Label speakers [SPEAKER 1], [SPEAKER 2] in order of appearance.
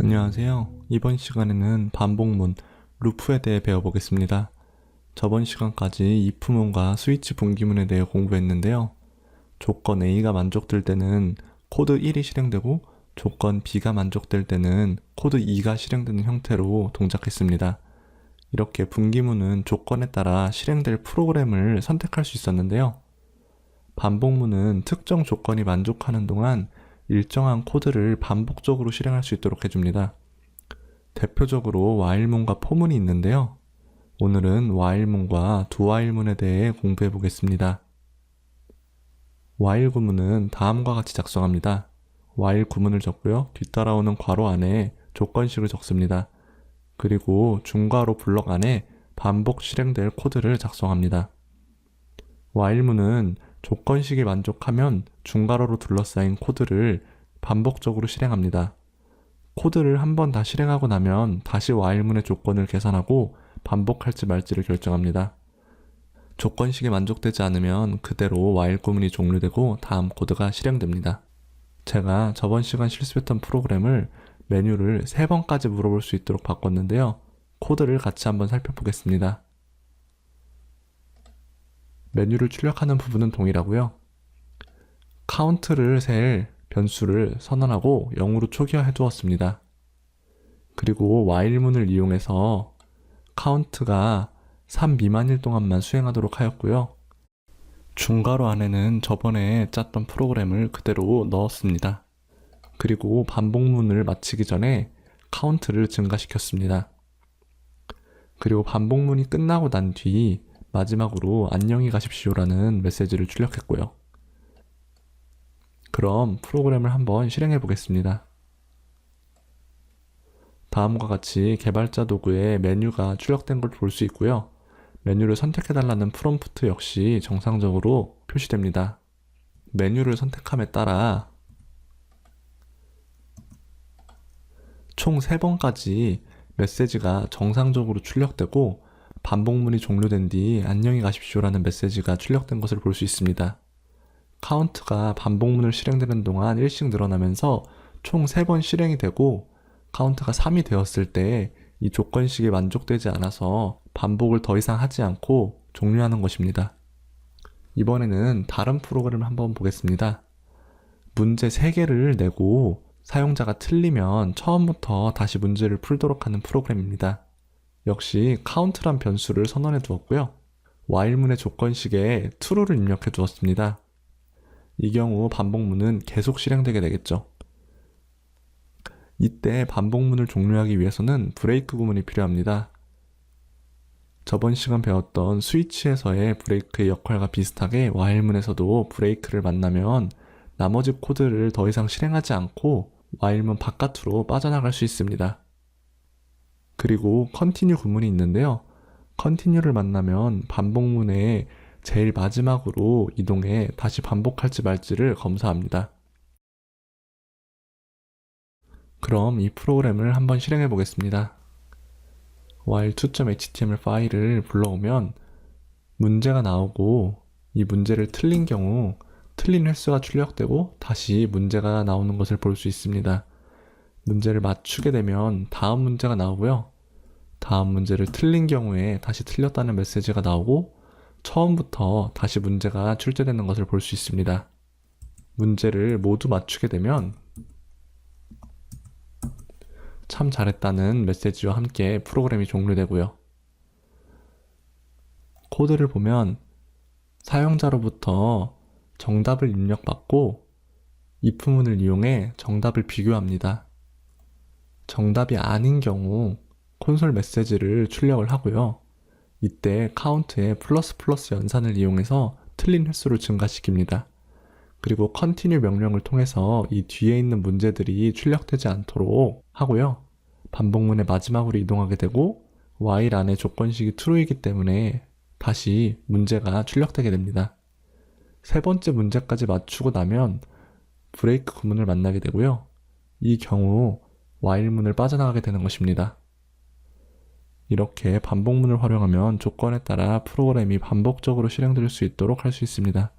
[SPEAKER 1] 안녕하세요. 이번 시간에는 반복문, 루프에 대해 배워보겠습니다. 저번 시간까지 if문과 스위치 분기문에 대해 공부했는데요. 조건 A가 만족될 때는 코드 1이 실행되고 조건 B가 만족될 때는 코드 2가 실행되는 형태로 동작했습니다. 이렇게 분기문은 조건에 따라 실행될 프로그램을 선택할 수 있었는데요. 반복문은 특정 조건이 만족하는 동안 일정한 코드를 반복적으로 실행할 수 있도록 해줍니다. 대표적으로 while문과 for문이 있는데요. 오늘은 while문과 doWhile문에 대해 공부해 보겠습니다. while 구문은 다음과 같이 작성합니다. while 구문을 적고요. 뒤따라오는 괄호 안에 조건식을 적습니다. 그리고 중괄호 블럭 안에 반복 실행될 코드를 작성합니다. while문은 조건식이 만족하면 중괄호로 둘러싸인 코드를 반복적으로 실행합니다. 코드를 한 번 다 실행하고 나면 다시 while문의 조건을 계산하고 반복할지 말지를 결정합니다. 조건식이 만족되지 않으면 그대로 while 구문이 종료되고 다음 코드가 실행됩니다. 제가 저번 시간 실습했던 프로그램을 메뉴를 3번까지 물어볼 수 있도록 바꿨는데요. 코드를 같이 한번 살펴보겠습니다. 메뉴를 출력하는 부분은 동일하고요. 카운트를 셀 변수를 선언하고 0으로 초기화해 두었습니다. 그리고 while문을 이용해서 카운트가 3 미만일 동안만 수행하도록 하였고요. 중괄호 안에는 저번에 짰던 프로그램을 그대로 넣었습니다. 그리고 반복문을 마치기 전에 카운트를 증가시켰습니다. 그리고 반복문이 끝나고 난 뒤 마지막으로 안녕히 가십시오라는 메시지를 출력했고요. 그럼 프로그램을 한번 실행해 보겠습니다. 다음과 같이 개발자 도구에 메뉴가 출력된 걸 볼 수 있고요. 메뉴를 선택해 달라는 프롬프트 역시 정상적으로 표시됩니다. 메뉴를 선택함에 따라 총 3번까지 메시지가 정상적으로 출력되고 반복문이 종료된 뒤 안녕히 가십시오라는 메시지가 출력된 것을 볼 수 있습니다. 카운트가 반복문을 실행되는 동안 1씩 늘어나면서 총 3번 실행이 되고 카운트가 3이 되었을 때 이 조건식이 만족되지 않아서 반복을 더 이상 하지 않고 종료하는 것입니다. 이번에는 다른 프로그램을 한번 보겠습니다. 문제 3개를 내고 사용자가 틀리면 처음부터 다시 문제를 풀도록 하는 프로그램입니다. 역시 카운트란 변수를 선언해 두었고요. while문의 조건식에 true를 입력해 두었습니다. 이 경우 반복문은 계속 실행되게 되겠죠. 이때 반복문을 종료하기 위해서는 브레이크 구문이 필요합니다. 저번 시간 배웠던 스위치에서의 브레이크의 역할과 비슷하게 while문에서도 브레이크를 만나면 나머지 코드를 더 이상 실행하지 않고 while문 바깥으로 빠져나갈 수 있습니다. 그리고 continue 구문이 있는데요. continue를 만나면 반복문의 제일 마지막으로 이동해 다시 반복할지 말지를 검사합니다. 그럼 이 프로그램을 한번 실행해 보겠습니다. while2.html 파일을 불러오면 문제가 나오고 이 문제를 틀린 경우 틀린 횟수가 출력되고 다시 문제가 나오는 것을 볼 수 있습니다. 문제를 맞추게 되면 다음 문제가 나오고요. 다음 문제를 틀린 경우에 다시 틀렸다는 메시지가 나오고 처음부터 다시 문제가 출제되는 것을 볼 수 있습니다. 문제를 모두 맞추게 되면 참 잘했다는 메시지와 함께 프로그램이 종료되고요. 코드를 보면 사용자로부터 정답을 입력받고 if문을 이용해 정답을 비교합니다. 정답이 아닌 경우 콘솔 메시지를 출력을 하고요. 이때 카운트에 플러스 플러스 연산을 이용해서 틀린 횟수를 증가시킵니다. 그리고 continue 명령을 통해서 이 뒤에 있는 문제들이 출력되지 않도록 하고요. 반복문의 마지막으로 이동하게 되고 while 안에 조건식이 true이기 때문에 다시 문제가 출력되게 됩니다. 세 번째 문제까지 맞추고 나면 브레이크 구문을 만나게 되고요. 이 경우 while문을 빠져나가게 되는 것입니다. 이렇게 반복문을 활용하면 조건에 따라 프로그램이 반복적으로 실행될 수 있도록 할 수 있습니다.